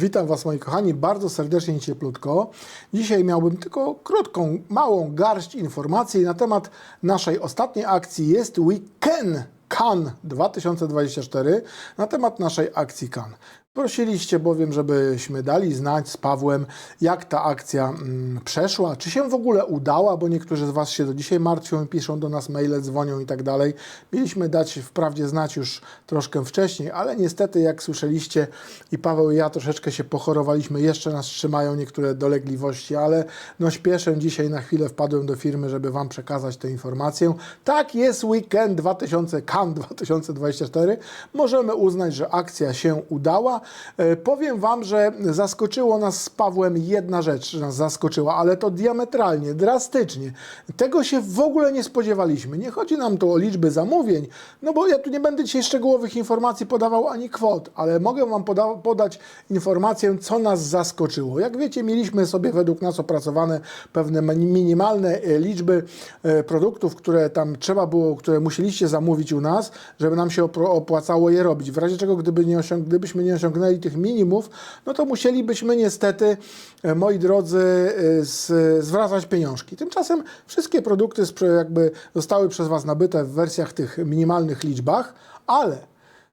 Witam Was moi kochani, bardzo serdecznie i cieplutko. Dzisiaj miałbym tylko krótką, małą garść informacji na temat naszej ostatniej akcji Jest Weekend Can 2024 na temat naszej akcji Can. Prosiliście bowiem, żebyśmy dali znać z Pawłem, jak ta akcja mm, przeszła, czy się w ogóle udała, bo niektórzy z Was się do dzisiaj martwią, piszą do nas maile, dzwonią i tak dalej. Mieliśmy dać wprawdzie znać już troszkę wcześniej, ale niestety, jak słyszeliście, i Paweł i ja troszeczkę się pochorowaliśmy, jeszcze nas trzymają niektóre dolegliwości, ale no śpieszę dzisiaj na chwilę wpadłem do firmy, żeby Wam przekazać tę informację. Tak, jest weekend 2000, CAN 2024. Możemy uznać, że akcja się udała. E, Powiem Wam, że zaskoczyło nas z Pawłem jedna rzecz, nas zaskoczyła, ale to diametralnie, drastycznie. Tego się w ogóle nie spodziewaliśmy. Nie chodzi nam tu o liczby zamówień, no bo ja tu nie będę dzisiaj szczegółowych informacji podawał ani kwot, ale mogę Wam poda podać informację, co nas zaskoczyło. Jak wiecie, mieliśmy sobie według nas opracowane pewne minimalne e, liczby e, produktów, które tam trzeba było, które musieliście zamówić u nas, żeby nam się opłacało je robić. W razie czego, gdyby nie gdybyśmy nie osiągnęli tych minimów, no to musielibyśmy niestety, e, moi drodzy, e, zwracać pieniążki. Tymczasem wszystkie produkty jakby zostały przez Was nabyte w wersjach tych minimalnych liczbach, ale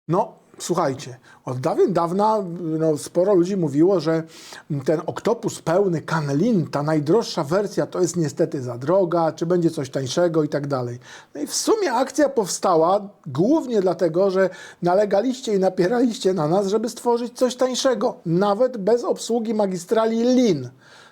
no słuchajcie, od dawien dawna no, sporo ludzi mówiło, że ten oktopus pełny Canlin, ta najdroższa wersja, to jest niestety za droga, czy będzie coś tańszego i tak dalej. No i w sumie akcja powstała głównie dlatego, że nalegaliście i napieraliście na nas, żeby stworzyć coś tańszego, nawet bez obsługi magistrali LIN.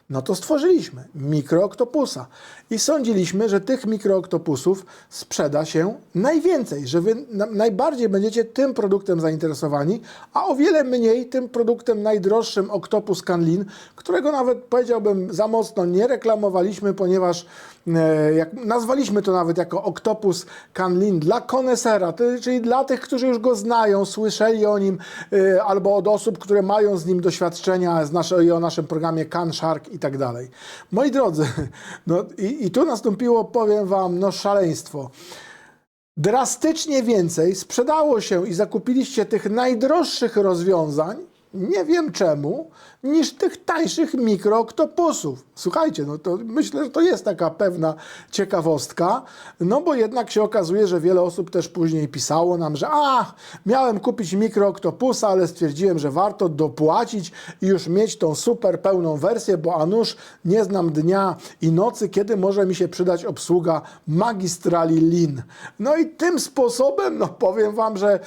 No to stworzyliśmy mikrooktopusa i sądziliśmy, że tych mikrooktopusów sprzeda się najwięcej, że wy na, najbardziej będziecie tym produktem zainteresowani, a o wiele mniej tym produktem najdroższym Octopus Canlin, którego nawet powiedziałbym za mocno nie reklamowaliśmy, ponieważ e, jak nazwaliśmy to nawet jako Octopus Canlin dla konesera, czyli dla tych, którzy już go znają, słyszeli o nim, e, albo od osób, które mają z nim doświadczenia z nasze, i o naszym programie Can Shark i tak dalej. Moi drodzy, no i, i tu nastąpiło, powiem Wam, no szaleństwo. Drastycznie więcej sprzedało się i zakupiliście tych najdroższych rozwiązań, nie wiem czemu, niż tych tańszych mikrooktopusów. Słuchajcie, no to myślę, że to jest taka pewna ciekawostka, no bo jednak się okazuje, że wiele osób też później pisało nam, że a, miałem kupić mikrooktopusa, ale stwierdziłem, że warto dopłacić i już mieć tą super pełną wersję, bo a nuż nie znam dnia i nocy, kiedy może mi się przydać obsługa magistrali LIN. No i tym sposobem, no powiem Wam, że e,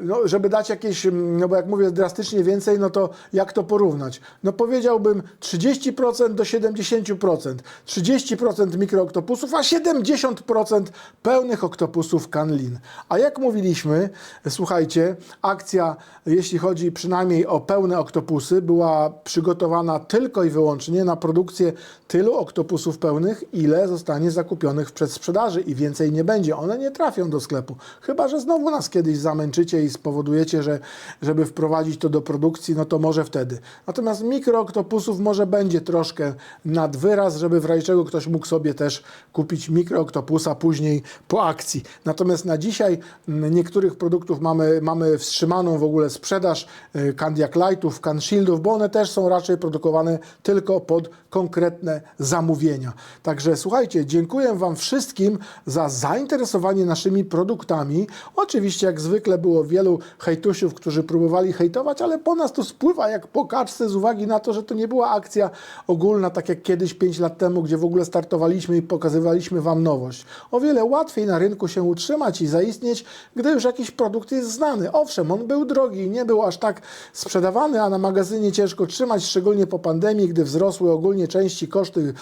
no, żeby dać jakieś, mm, no bo jak mówię drastycznie więcej, no to jak to porównać? No powiedziałbym 30% do 70%. 30% mikrooktopusów, a 70% pełnych oktopusów Canlin. A jak mówiliśmy, słuchajcie, akcja, jeśli chodzi przynajmniej o pełne oktopusy, była przygotowana tylko i wyłącznie na produkcję tylu oktopusów pełnych, ile zostanie zakupionych w przedsprzedaży i więcej nie będzie. One nie trafią do sklepu. Chyba, że znowu nas kiedyś zamęczycie i spowodujecie, że żeby wprowadzić to do produkcji, no to może wtedy. Natomiast mikrooktopusów może będzie troszkę nad wyraz, żeby w razie czego ktoś mógł sobie też kupić mikrooktopusa później po akcji. Natomiast na dzisiaj m, niektórych produktów mamy, mamy wstrzymaną w ogóle sprzedaż y, Candiac Lightów, Can Shieldów, bo one też są raczej produkowane tylko pod konkretne zamówienia. Także słuchajcie, dziękuję Wam wszystkim za zainteresowanie naszymi produktami. Oczywiście jak zwykle było wielu hejtusiów, którzy próbowali hejtować, ale po nas to spływa jak po kaczce z uwagi na to, że to nie była akcja ogólna, tak jak kiedyś 5 lat temu, gdzie w ogóle startowaliśmy i pokazywaliśmy Wam nowość. O wiele łatwiej na rynku się utrzymać i zaistnieć, gdy już jakiś produkt jest znany. Owszem, on był drogi, nie był aż tak sprzedawany, a na magazynie ciężko trzymać, szczególnie po pandemii, gdy wzrosły ogólnie części koszty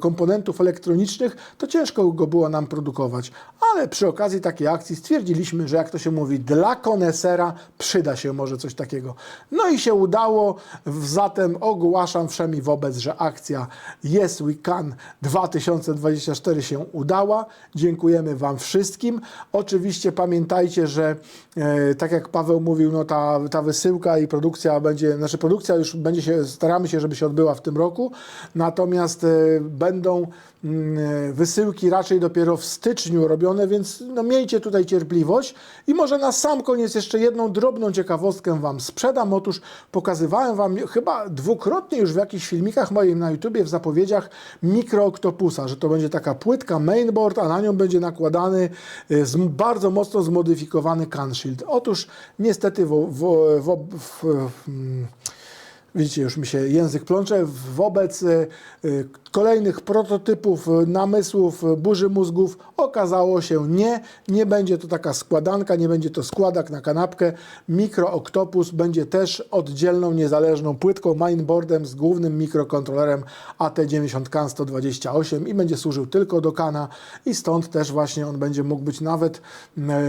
komponentów elektronicznych, to ciężko go było nam produkować. Ale przy okazji takiej akcji stwierdziliśmy, że jak to się mówi, dla konesera przyda się może coś takiego. No i się udało, zatem ogłaszam wszemi wobec, że akcja Yes We Can 2024 się udała. Dziękujemy Wam wszystkim. Oczywiście pamiętajcie, że e, tak jak Paweł mówił, no ta, ta wysyłka i produkcja będzie, znaczy produkcja już będzie się, staramy się, żeby się odbyła w tym roku, natomiast e, będą wysyłki raczej dopiero w styczniu robione, więc no miejcie tutaj cierpliwość. I może na sam koniec jeszcze jedną drobną ciekawostkę Wam sprzedam. Otóż pokazywałem Wam chyba dwukrotnie już w jakichś filmikach moim na YouTubie w zapowiedziach mikrooktopusa, że to będzie taka płytka mainboard, a na nią będzie nakładany z, bardzo mocno zmodyfikowany canshield. Otóż niestety w, w, w, w, w Widzicie, już mi się język plącze. Wobec y, y, kolejnych prototypów, y, namysłów, burzy mózgów okazało się nie. Nie będzie to taka składanka, nie będzie to składak na kanapkę. Mikro-Octopus będzie też oddzielną, niezależną płytką mainboardem z głównym mikrokontrolerem AT90CAN128 i będzie służył tylko do kana i stąd też właśnie on będzie mógł być nawet,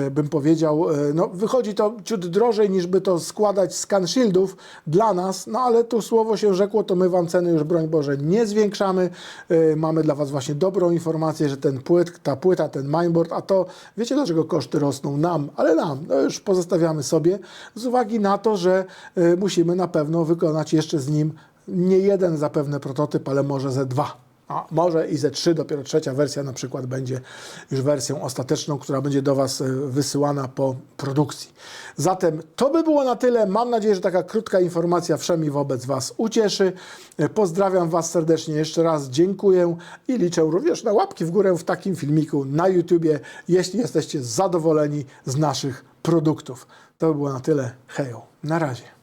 y, bym powiedział, y, no wychodzi to ciut drożej niż by to składać z can shieldów dla nas, no ale tu słowo się rzekło, to my Wam ceny już broń Boże nie zwiększamy. Yy, mamy dla Was właśnie dobrą informację, że ten płyt, ta płyta, ten mainboard, a to wiecie dlaczego koszty rosną nam, ale nam, no już pozostawiamy sobie z uwagi na to, że yy, musimy na pewno wykonać jeszcze z nim nie jeden zapewne prototyp, ale może ze dwa. A może i ze 3, dopiero trzecia wersja na przykład będzie już wersją ostateczną, która będzie do Was e, wysyłana po produkcji. Zatem to by było na tyle. Mam nadzieję, że taka krótka informacja wszemi wobec Was ucieszy. E, Pozdrawiam Was serdecznie jeszcze raz, dziękuję i liczę również na łapki w górę w takim filmiku na YouTubie, jeśli jesteście zadowoleni z naszych produktów. To by było na tyle. Hejo, na razie.